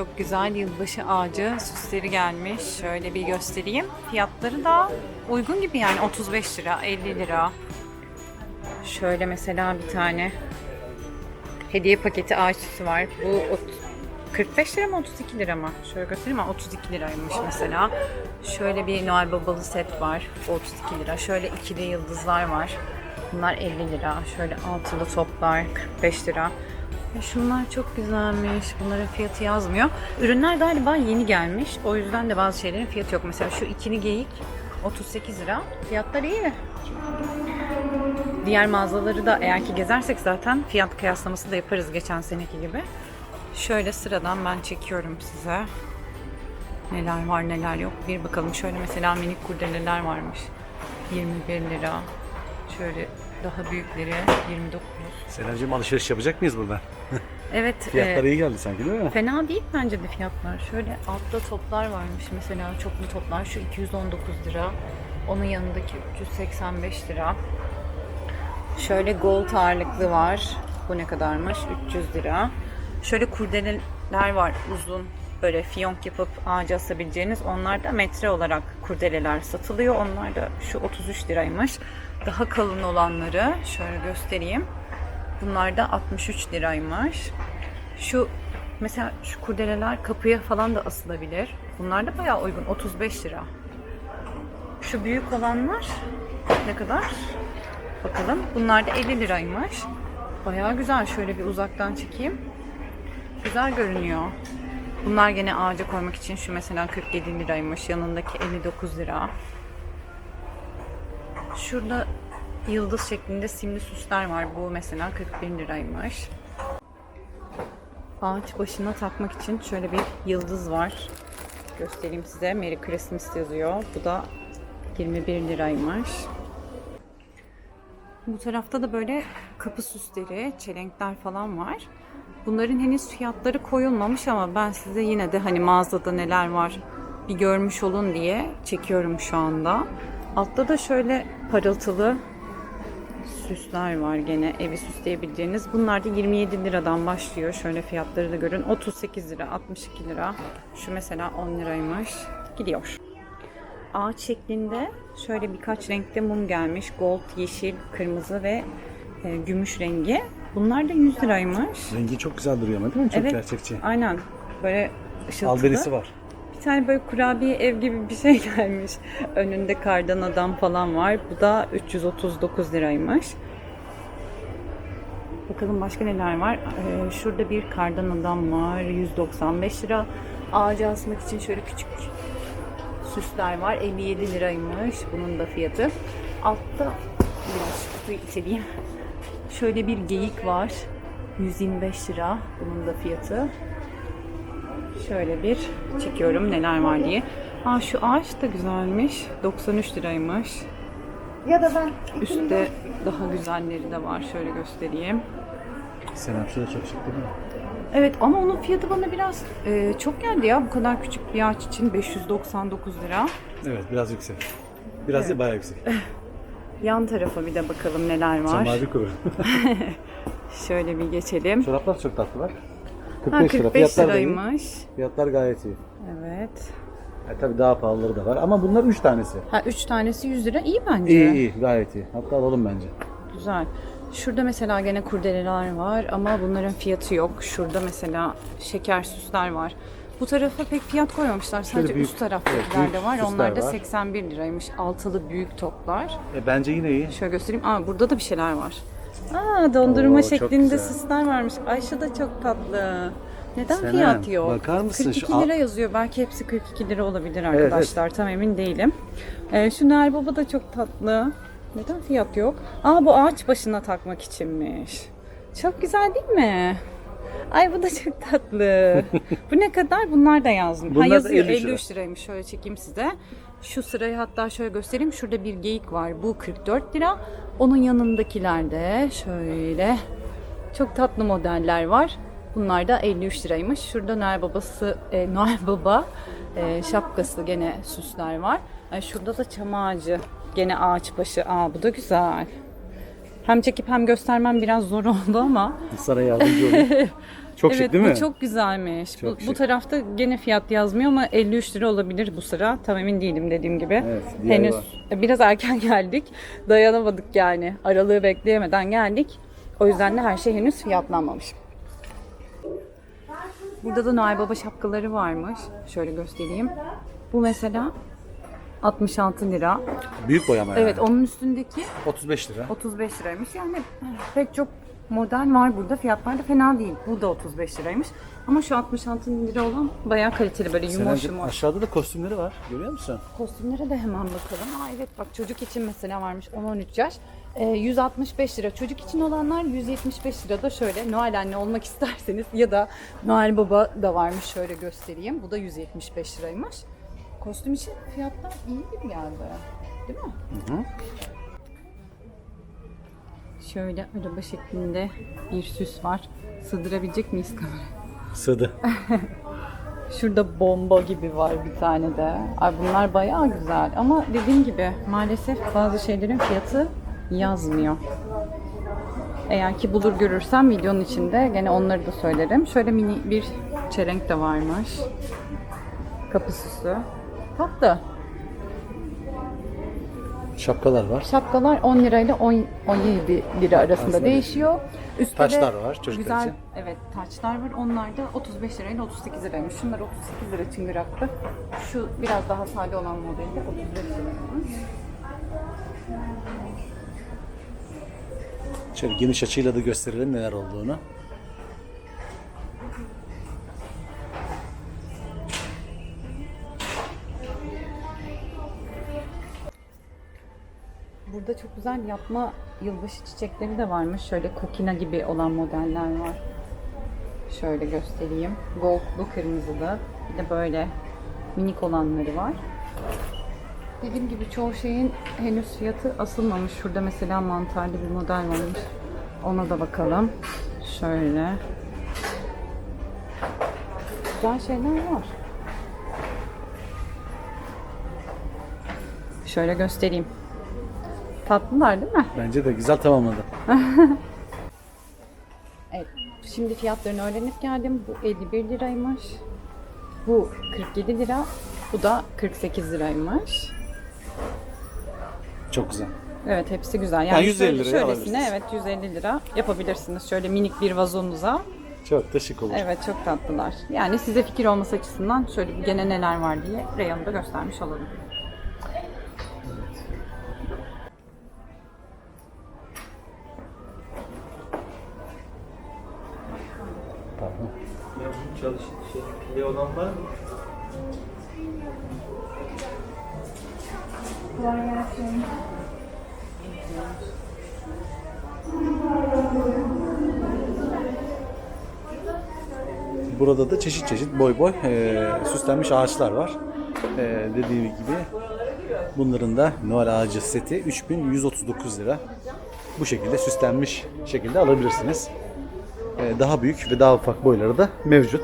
Çok güzel yılbaşı ağacı süsleri gelmiş. Şöyle bir göstereyim. Fiyatları da uygun gibi yani 35 lira, 50 lira. Şöyle mesela bir tane hediye paketi ağaç süsü var. Bu ot- 45 lira mı 32 lira mı? Şöyle göstereyim ama 32 liraymış mesela. Şöyle bir Noel Babalı set var. Bu 32 lira. Şöyle ikili yıldızlar var. Bunlar 50 lira. Şöyle altılı toplar 45 lira. Şunlar çok güzelmiş. Bunların fiyatı yazmıyor. Ürünler galiba yeni gelmiş. O yüzden de bazı şeylerin fiyatı yok. Mesela şu ikili geyik 38 lira. Fiyatlar iyi. Diğer mağazaları da eğer ki gezersek zaten fiyat kıyaslaması da yaparız geçen seneki gibi. Şöyle sıradan ben çekiyorum size. Neler var neler yok. Bir bakalım şöyle mesela minik kurdeleler varmış. 21 lira. Şöyle daha büyükleri 29. Senemciğim alışveriş yapacak mıyız buradan? Evet. Fiyatlar e, iyi geldi sanki değil mi? Fena değil bence de fiyatlar. Şöyle altta toplar varmış mesela çoklu toplar. Şu 219 lira. Onun yanındaki 385 lira. Şöyle gold ağırlıklı var. Bu ne kadarmış? 300 lira. Şöyle kurdeleler var uzun. Böyle fiyonk yapıp ağaca asabileceğiniz. Onlar da metre olarak kurdeleler satılıyor. Onlar da şu 33 liraymış. Daha kalın olanları şöyle göstereyim. Bunlar da 63 liraymış. Şu mesela şu kurdeleler kapıya falan da asılabilir. Bunlar da bayağı uygun. 35 lira. Şu büyük olanlar ne kadar? Bakalım. Bunlar da 50 liraymış. Bayağı güzel. Şöyle bir uzaktan çekeyim. Güzel görünüyor. Bunlar gene ağaca koymak için şu mesela 47 liraymış. Yanındaki 59 lira. Şurada yıldız şeklinde simli süsler var. Bu mesela 41 liraymış. Ağaç başına takmak için şöyle bir yıldız var. Göstereyim size. Merry Christmas yazıyor. Bu da 21 liraymış. Bu tarafta da böyle kapı süsleri, çelenkler falan var. Bunların henüz fiyatları koyulmamış ama ben size yine de hani mağazada neler var bir görmüş olun diye çekiyorum şu anda. Altta da şöyle parıltılı süsler var gene evi süsleyebileceğiniz. Bunlar da 27 liradan başlıyor. Şöyle fiyatları da görün. 38 lira, 62 lira. Şu mesela 10 liraymış. Gidiyor. Ağaç şeklinde şöyle birkaç renkte mum gelmiş. Gold, yeşil, kırmızı ve e, gümüş rengi. Bunlar da 100 liraymış. Rengi çok güzel duruyor ama değil mi? Çok Evet. gerçekçi. Aynen. Böyle ışıltılı. Alberisi var. Bir tane böyle kurabiye ev gibi bir şey gelmiş. Önünde kardan adam falan var. Bu da 339 liraymış. Bakalım başka neler var. Ee, şurada bir kardan adam var. 195 lira. Ağaca asmak için şöyle küçük süsler var. 57 liraymış. Bunun da fiyatı. Altta biraz kutuyu iteleyeyim. Şöyle bir geyik var. 125 lira. Bunun da fiyatı. Şöyle bir çekiyorum neler var diye. Aa şu ağaç da güzelmiş. 93 liraymış. Ya da ben Üstte daha güzelleri de var. Şöyle göstereyim. Senapşı da çok şık değil mi? Evet ama onun fiyatı bana biraz e, çok geldi ya. Bu kadar küçük bir ağaç için 599 lira. Evet biraz yüksek. Biraz evet. değil bayağı yüksek. Yan tarafa bir de bakalım neler var. Sen mavi Şöyle bir geçelim. Çoraplar çok tatlılar. 45, ha, 45 lira. Fiyatlar liraymış. Değil. Fiyatlar gayet iyi. Evet. E, tabii daha pahalıları da var ama bunlar 3 tanesi. Ha 3 tanesi 100 lira iyi bence. İyi iyi gayet iyi. Hatta alalım bence. Güzel. Şurada mesela gene kurdeleler var ama bunların fiyatı yok. Şurada mesela şeker süsler var. Bu tarafa pek fiyat koymamışlar. Şöyle Sadece büyük, üst taraftakilerde evet, var. Onlar da 81 liraymış. Altılı büyük toplar. E, bence yine iyi. Şöyle göstereyim. Aa, burada da bir şeyler var. Aa dondurma Oo, çok şeklinde güzel. süsler varmış. Ay şu da çok tatlı. Neden Senem, fiyat yok? bakar mısın 42 şu al- lira yazıyor. Belki hepsi 42 lira olabilir arkadaşlar. Tam emin değilim. Ee, şu Noel Baba da çok tatlı. Neden fiyat yok? Aa bu ağaç başına takmak içinmiş. Çok güzel değil mi? Ay bu da çok tatlı. bu ne kadar? Bunlar da yazmış. Bunlar ha da yazıyor 53 lira. 53 liraymış. Şöyle çekeyim size. Şu sırayı hatta şöyle göstereyim. Şurada bir geyik var. Bu 44 lira. Onun yanındakiler de şöyle çok tatlı modeller var. Bunlar da 53 liraymış. Şurada Noel babası, e, Noel baba e, şapkası gene süsler var. Ay şurada da çam ağacı. Gene ağaç başı. Aa bu da güzel. Hem çekip hem göstermem biraz zor oldu ama Sana yardımcı olayım. Çok evet şık değil bu mi? çok güzelmiş. Çok bu, bu tarafta gene fiyat yazmıyor ama 53 lira olabilir bu sıra. Tam emin değilim dediğim gibi. Evet, Henüz var. biraz erken geldik. Dayanamadık yani. Aralığı bekleyemeden geldik. O yüzden de her şey henüz fiyatlanmamış. Burada da Noel Baba şapkaları varmış. Şöyle göstereyim. Bu mesela 66 lira. Büyük boyama yani. Evet onun üstündeki 35 lira. 35 liraymış. Yani pek çok model var burada. Fiyatlar da fena değil. Bu da 35 liraymış. Ama şu 66 lira olan bayağı kaliteli böyle yumuş yumuş. aşağıda da kostümleri var. Görüyor musun? Kostümlere de hemen bakalım. Aa evet bak çocuk için mesela varmış 10-13 yaş. Ee, 165 lira. Çocuk için olanlar 175 lira da şöyle Noel anne olmak isterseniz ya da Noel baba da varmış şöyle göstereyim. Bu da 175 liraymış. Kostüm için fiyatlar iyi gibi geldi. Değil mi? Hı hı. Şöyle araba şeklinde bir süs var. Sığdırabilecek miyiz kameraya? Sığdı. Şurada bomba gibi var bir tane de. Ay bunlar bayağı güzel ama dediğim gibi maalesef bazı şeylerin fiyatı yazmıyor. Eğer ki bulur görürsem videonun içinde gene onları da söylerim. Şöyle mini bir çelenk de varmış. Kapı süsü. Tatlı. Şapkalar var. Şapkalar 10 lirayla 10 17 lira arasında Aslında değişiyor. Üstte Taçlar de var çocuklar güzel, için. Evet taçlar var. Onlar da 35 lirayla 38 liraymış. Şunlar 38 lira çıngıraklı. Şu biraz daha sade olan modeli de 35 liraymış. Şöyle geniş açıyla da gösterelim neler olduğunu. Güzel yapma yılbaşı çiçekleri de varmış. Şöyle kokina gibi olan modeller var. Şöyle göstereyim. Goldlu kırmızılı. Bir de böyle minik olanları var. Dediğim gibi çoğu şeyin henüz fiyatı asılmamış. Şurada mesela mantarlı bir model varmış. Ona da bakalım. Şöyle. Güzel şeyler var. Şöyle göstereyim. Tatlılar değil mi? Bence de güzel tamamladı. Evet. Şimdi fiyatlarını öğrenip geldim. Bu 51 liraymış. Bu 47 lira. Bu da 48 liraymış. Çok güzel. Evet hepsi güzel. Yani, Yani 150 şöyle- liraya şöylesine evet 150 lira yapabilirsiniz. Şöyle minik bir vazonuza. Çok da şık olur. Evet çok tatlılar. Yani size fikir olması açısından şöyle gene neler var diye reyonu da göstermiş olalım. Çalış şey, pili olan var mı? Burada da çeşit çeşit boy boy e, süslenmiş ağaçlar var. E, dediğim gibi bunların da Noel ağacı seti 3139 lira. Bu şekilde süslenmiş şekilde alabilirsiniz. E, daha büyük ve daha ufak boyları da mevcut.